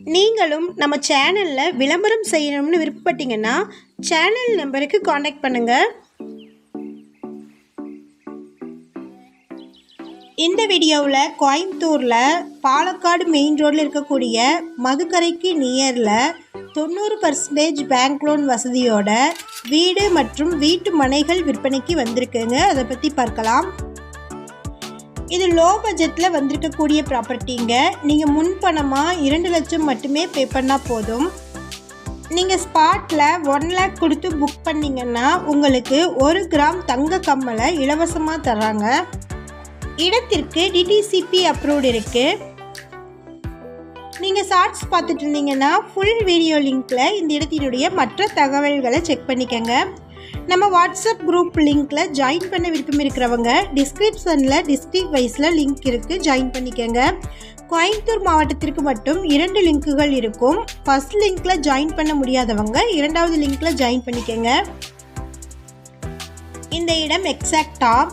நீங்களும் நம்ம சேனலில் விளம்பரம் செய்யணும்னு விருப்பப்பட்டீங்கன்னா சேனல் நம்பருக்கு காண்டாக்ட் பண்ணுங்கள் இந்த வீடியோவில் கோயம்புத்தூரில் பாலக்காடு மெயின் ரோட்டில் இருக்கக்கூடிய மதுக்கரைக்கு நியரில் தொண்ணூறு பர்சன்டேஜ் பேங்க் லோன் வசதியோட வீடு மற்றும் வீட்டு மனைகள் விற்பனைக்கு வந்திருக்குங்க. அதை பற்றி பார்க்கலாம். இது லோ பட்ஜெட்டில் வந்திருக்கக்கூடிய ப்ராப்பர்ட்டிங்க நீங்கள் முன்பணமாக இரண்டு லட்சம் மட்டுமே பே பண்ணால் போதும். நீங்கள் ஸ்பாட்டில் ஒன் லேக் கொடுத்து புக் பண்ணிங்கன்னா உங்களுக்கு ஒரு கிராம் தங்க கம்மலை இலவசமாக தர்றாங்க. இடத்திற்கு டிடிசிபி அப்ரூவ்டு இருக்குது நீங்கள் ஷார்ட்ஸ் பார்த்துட்டு இருந்தீங்கன்னா ஃபுல் வீடியோ லிங்க்கில் இந்த இடத்தினுடைய மற்ற தகவல்களை செக் பண்ணிக்கோங்க. நம்ம வாட்ஸ்அப் குரூப் லிங்க்கில் ஜாயின் பண்ண விருப்பம் இருக்கிறவங்க டிஸ்கிரிப்ஷனில் டிஸ்ட்ரிக்ட் வைஸில் லிங்க் இருக்குது ஜாயின் பண்ணிக்கோங்க. கோயம்புத்தூர் மாவட்டத்திற்கு மட்டும் இரண்டு லிங்க்குகள் இருக்கும். ஃபர்ஸ்ட் லிங்க்கில் ஜாயின் பண்ண முடியாதவங்க இரண்டாவது லிங்க்கில் ஜாயின் பண்ணிக்கோங்க. இந்த இடம் எக்ஸாக்டாக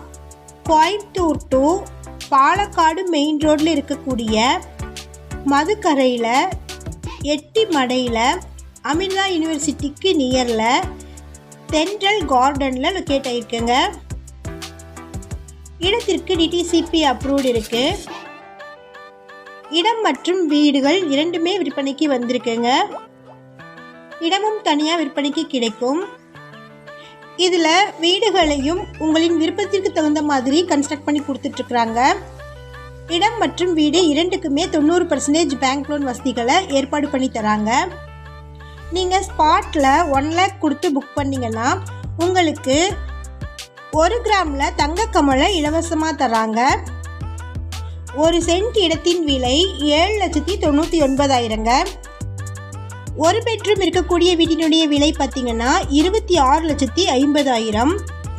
கோயம்புத்தூர் டு பாலக்காடு மெயின் ரோட்டில் இருக்கக்கூடிய மதுக்கரையில் எட்டி மடையில் அமிர்தா யூனிவர்சிட்டிக்கு நியரில் சென்ட்ரல் கார்டனில் லொக்கேட் ஆகிருக்குங்க இடத்திற்கு டிடிசிபி அப்ரூவ்டு இருக்குது இடம் மற்றும் வீடுகள் இரண்டுமே விற்பனைக்கு வந்திருக்குங்க. இடமும் தனியாக விற்பனைக்கு கிடைக்கும். இதில் வீடுகளையும் உங்களின் விருப்பத்திற்கு தகுந்த மாதிரி கன்ஸ்ட்ரக்ட் பண்ணி கொடுத்துட்ருக்குறாங்க. இடம் மற்றும் வீடு இரண்டுக்குமே தொண்ணூறு பர்சன்டேஜ் பேங்க் லோன் வசதிகளை ஏற்பாடு பண்ணி தராங்க. நீங்கள் ஸ்பாட்டில் ஒன் லேக் கொடுத்து புக் பண்ணிங்கன்னா உங்களுக்கு ஒரு கிராமில் தங்க கமலை இலவசமாக தராங்க. ஒரு சென்ட் இடத்தின் விலை ஏழு லட்சத்தி தொண்ணூற்றி ஒன்பதாயிரங்க. ஒரு பெட்ரூம் இருக்கக்கூடிய வீட்டினுடைய விலை பார்த்தீங்கன்னா இருபத்தி ஆறு லட்சத்தி ஐம்பதாயிரம்.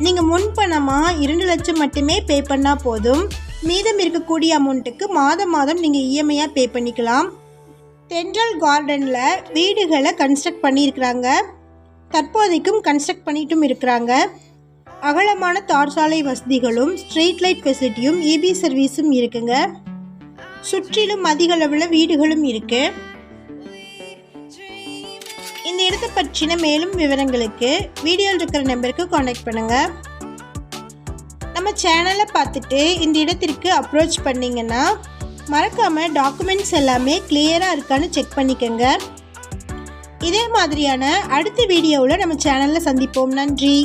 நீங்கள் முன்பணமாக இரண்டு லட்சம் மட்டுமே பே பண்ணால் போதும். மீதம் இருக்கக்கூடிய அமௌண்ட்டுக்கு மாதம் மாதம் நீங்கள் இஎம்ஐயாக பே பண்ணிக்கலாம். தென்றல் கார்டனில் வீடுகளை கன்ஸ்ட்ரக்ட் பண்ணியிருக்கிறாங்க. தற்போதைக்கும் கன்ஸ்ட்ரக்ட் பண்ணிட்டும் இருக்கிறாங்க. அகலமான தார் சாலை வசதிகளும் ஸ்ட்ரீட் லைட் ஃபெசிலிட்டியும் இபி சர்வீஸும் இருக்குங்க. சுற்றிலும் அதிக அளவில் வீடுகளும் இருக்குது இந்த இடத்தை பற்றின மேலும் விவரங்களுக்கு வீடியோவில் இருக்கிற நம்பருக்கு காண்டாக்ட் பண்ணுங்கள் நம்ம சேனலை பார்த்துட்டு இந்த இடத்திற்கு அப்ரோச் பண்ணிங்கன்னா மறக்காமல் டாக்குமெண்ட்ஸ் எல்லாமே கிளியராக இருக்கான்னு செக் பண்ணிக்கோங்க. இதே மாதிரியான அடுத்த வீடியோவில் நம்ம சேனலில் சந்திப்போம். நன்றி.